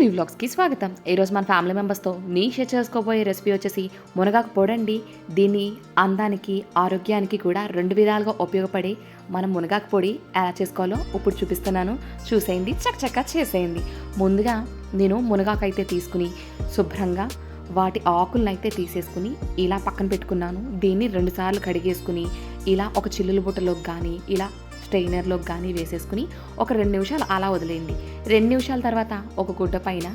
మీ వ్లాగ్స్కి స్వాగతం. ఈరోజు మన ఫ్యామిలీ మెంబర్స్తో నీ షేర్ చేసుకోబోయే రెసిపీ వచ్చేసి మునగాకు పొడండి. దీన్ని అందానికి ఆరోగ్యానికి కూడా రెండు విధాలుగా ఉపయోగపడే మనం మునగాకు పొడి ఎలా చేసుకోవాలో ఇప్పుడు చూపిస్తున్నాను. చూసేయండి చక్కచక్క చేసేయండి. ముందుగా నేను మునగాకు అయితే తీసుకుని శుభ్రంగా వాటి ఆకులను అయితే తీసేసుకుని ఇలా పక్కన పెట్టుకున్నాను. దీన్ని రెండుసార్లు కడిగేసుకుని ఇలా ఒక చిల్లుల బుట్టలోకి కానీ ఇలా స్ట్రెయినర్లోకి కానీ వేసేసుకుని ఒక రెండు నిమిషాలు అలా వదిలేయండి. రెండు నిమిషాల తర్వాత ఒక గుడ్డ పైన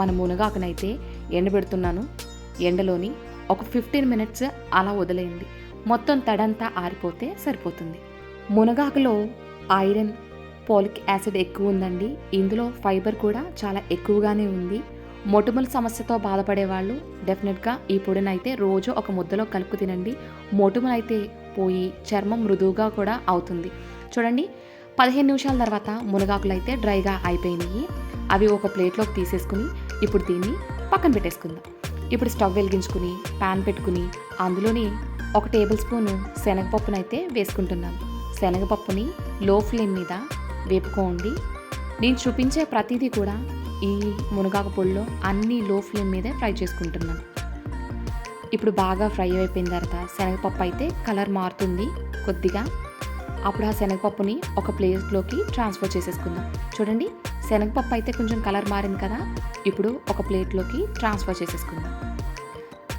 మన మునగాకునైతే ఎండబెడుతున్నాను. ఎండలోని ఒక ఫిఫ్టీన్ మినిట్స్ అలా వదిలేయండి. మొత్తం తడంతా ఆరిపోతే సరిపోతుంది. మునగాకులో ఐరన్ పోలిక్ యాసిడ్ ఎక్కువ ఉందండి. ఇందులో ఫైబర్ కూడా చాలా ఎక్కువగానే ఉంది. మొటిమల సమస్యతో బాధపడే వాళ్ళు డెఫినెట్గా ఈ పొడిని అయితే రోజు ఒక ముద్దలో కలుపు తినండి. మొటిమలు అయితే పోయి చర్మం మృదువుగా కూడా అవుతుంది. చూడండి. పదిహేను నిమిషాల తర్వాత మునగాకులు అయితే డ్రైగా అయిపోయినాయి. అవి ఒక ప్లేట్లోకి తీసేసుకుని ఇప్పుడు దీన్ని పక్కన పెట్టేసుకుందాం. ఇప్పుడు స్టవ్ వెలిగించుకుని ప్యాన్ పెట్టుకుని అందులోని ఒక టేబుల్ స్పూను శనగపప్పునైతే వేసుకుంటున్నాను శనగపప్పుని లో ఫ్లేమ్ మీద వేపుకోండి. నేను చూపించే ప్రతిదీ కూడా ఈ మునగాకు పొడిలో అన్ని లో ఫ్లేమ్ మీదే ఫ్రై చేసుకుంటున్నాను. ఇప్పుడు బాగా ఫ్రై అయిపోయిన తర్వాత శనగపప్పు అయితే కలర్ మారుతుంది. కొద్దిగా అప్పుడు ఆ శనగపప్పుని ఒక ప్లేట్లోకి ట్రాన్స్ఫర్ చేసేసుకుందాం. చూడండి శనగపప్పు అయితే కొంచెం కలర్ మారింది కదా ఇప్పుడు ఒక ప్లేట్లోకి ట్రాన్స్ఫర్ చేసేసుకుందాం.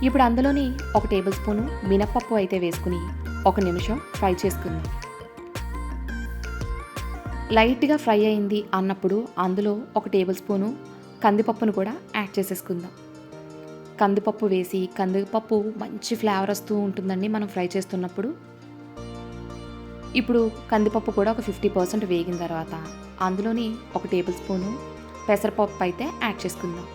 ఇప్పుడు అందులోని ఒక టేబుల్ స్పూను మినప్పప్పు అయితే వేసుకుని ఒక నిమిషం ఫ్రై చేసుకుందాం. లైట్గా ఫ్రై అయింది అన్నప్పుడు అందులో ఒక టేబుల్ స్పూను కందిపప్పును కూడా యాడ్ చేసేసుకుందాం. కందిపప్పు వేసి కందిపప్పు మంచి ఫ్లేవర్ వస్తూ ఉంటుందండి మనం ఫ్రై చేస్తున్నప్పుడు. ఇప్పుడు కందిపప్పు కూడా ఒక ఫిఫ్టీ పర్సెంట్ వేగిన తర్వాత అందులోని ఒక టేబుల్ స్పూను పెసరపప్పు అయితే యాడ్ చేసుకుందాం.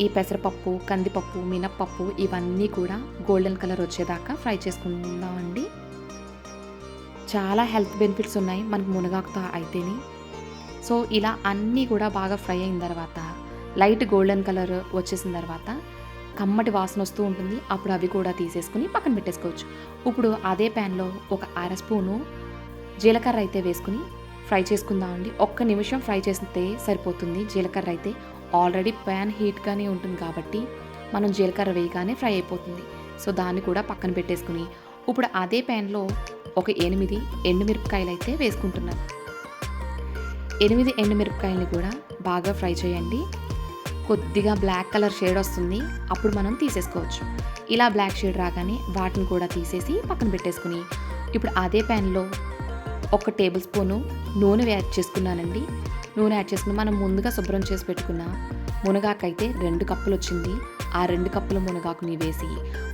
ఈ పెసరపప్పు కందిపప్పు మినప్పప్పు ఇవన్నీ కూడా గోల్డెన్ కలర్ వచ్చేదాకా ఫ్రై చేసుకుందామండి చాలా హెల్త్ బెనిఫిట్స్ ఉన్నాయి మనకు మునగాకుతో అయితేనే. సో ఇలా అన్నీ కూడా బాగా ఫ్రై అయిన తర్వాత లైట్ గోల్డెన్ కలర్ వచ్చేసిన తర్వాత కమ్మటి వాసన వస్తూ ఉంటుంది. అప్పుడు అవి కూడా తీసేసుకుని పక్కన పెట్టేసుకోవచ్చు. ఇప్పుడు అదే ప్యాన్లో ఒక అర స్పూను జీలకర్ర అయితే వేసుకుని ఫ్రై చేసుకుందామండి ఒక్క నిమిషం ఫ్రై చేస్తే సరిపోతుంది. జీలకర్ర అయితే ఆల్రెడీ ప్యాన్ హీట్గానే ఉంటుంది కాబట్టి మనం జీలకర్ర వేయగానే ఫ్రై అయిపోతుంది. సో దాన్ని కూడా పక్కన పెట్టేసుకుని ఇప్పుడు అదే ప్యాన్లో ఒక ఎనిమిది ఎండుమిరపకాయలు అయితే వేసుకుంటున్నాను. ఎనిమిది ఎండుమిరపకాయలని కూడా బాగా ఫ్రై చేయండి. కొద్దిగా బ్లాక్ కలర్ షేడ్ వస్తుంది. అప్పుడు మనం తీసేసుకోవచ్చు. ఇలా బ్లాక్ షేడ్ రాగానే వాటిని కూడా తీసేసి పక్కన పెట్టేసుకుని. ఇప్పుడు అదే ప్యాన్లో ఒక టేబుల్ స్పూను నూనె యాడ్ చేసుకున్నానండి. నూనె యాడ్ చేసుకుని మనం ముందుగా శుభ్రం చేసి పెట్టుకున్న మునగాకు అయితే రెండు కప్పులు వచ్చింది. ఆ రెండు కప్పుల మునగాకుని వేసి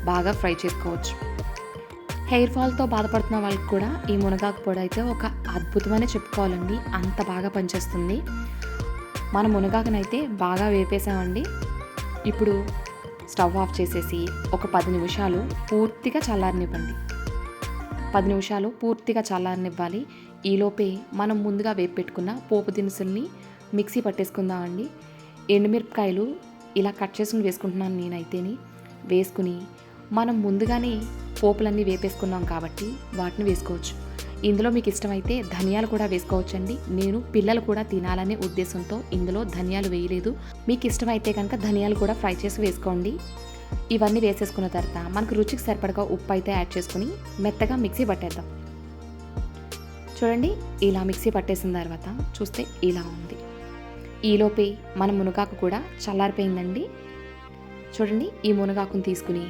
బాగా ఫ్రై చేసుకోవచ్చు. హెయిర్ ఫాల్తో బాధపడుతున్న వాళ్ళకి కూడా ఈ మునగాకు పొడి అయితే ఒక అద్భుతమనే చెప్పుకోవాలండి. అంత బాగా పనిచేస్తుంది. మన మునగాకనైతే బాగా వేపేసామండి. ఇప్పుడు స్టవ్ ఆఫ్ చేసేసి ఒక పది నిమిషాలు పూర్తిగా చల్లారనివ్వండి. పది నిమిషాలు పూర్తిగా చల్లారనివ్వాలి. ఈలోపే మనం ముందుగా వేపు పెట్టుకున్న పోపు దినుసుల్ని మిక్సీ పట్టేసుకుందామండి. ఎండుమిరపకాయలు ఇలా కట్ చేసుకుని వేసుకుంటున్నాను నేనైతేని. వేసుకుని మనం ముందుగానే పోపులన్నీ వేపేసుకున్నాం కాబట్టి వాటిని వేసుకోవచ్చు. ఇందులో మీకు ఇష్టమైతే ధనియాలు కూడా వేసుకోవచ్చండి. నేను పిల్లలు కూడా తినాలనే ఉద్దేశంతో ఇందులో ధనియాలు వేయలేదు. మీకు ఇష్టమైతే కనుక ధనియాలు కూడా ఫ్రై చేసి వేసుకోండి. ఇవన్నీ వేసేసుకున్న తర్వాత మనకు రుచికి సరిపడగా ఉప్పు అయితే యాడ్ చేసుకుని మెత్తగా మిక్సీ పట్టేద్దాం. చూడండి ఇలా మిక్సీ పట్టేసిన తర్వాత చూస్తే ఇలా ఉంది. ఈలోపే మన మునగాకు కూడా చల్లారిపోయిందండి. చూడండి ఈ మునగాకుని తీసుకుని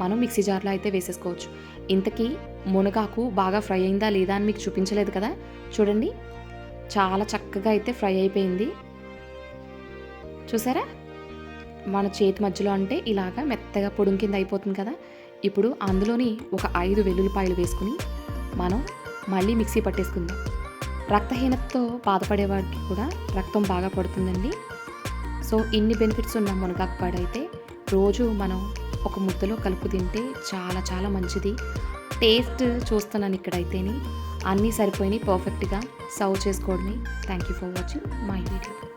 మనం మిక్సీ జార్లో అయితే వేసేసుకోవచ్చు. ఇంతకీ మునగాకు బాగా ఫ్రై అయిందా లేదా అని మీకు చూపించలేదు కదా? చూడండి. చాలా చక్కగా అయితే ఫ్రై అయిపోయింది. చూసారా? మన చేతి మధ్యలో అంటే ఇలాగా మెత్తగా పొడుం కింద అయిపోతుంది కదా? ఇప్పుడు అందులోని ఒక ఐదు వెల్లుల్లిపాయలు వేసుకుని మనం మళ్ళీ మిక్సీ పట్టేసుకుందాం. రక్తహీనతతో బాధపడే వారికి కూడా రక్తం బాగా పడుతుందండి. సో ఇన్ని బెనిఫిట్స్ ఉన్న మునగాకు పాడైతే రోజు మనం ఒక ముద్దలో కలుపు తింటే చాలా చాలా మంచిది. టేస్ట్ చూస్తున్నాను ఇక్కడైతేని. అన్నీ సరిపోయినాయి పర్ఫెక్ట్గా సర్వ్ చేసుకోవడమే. Thank you for watching my video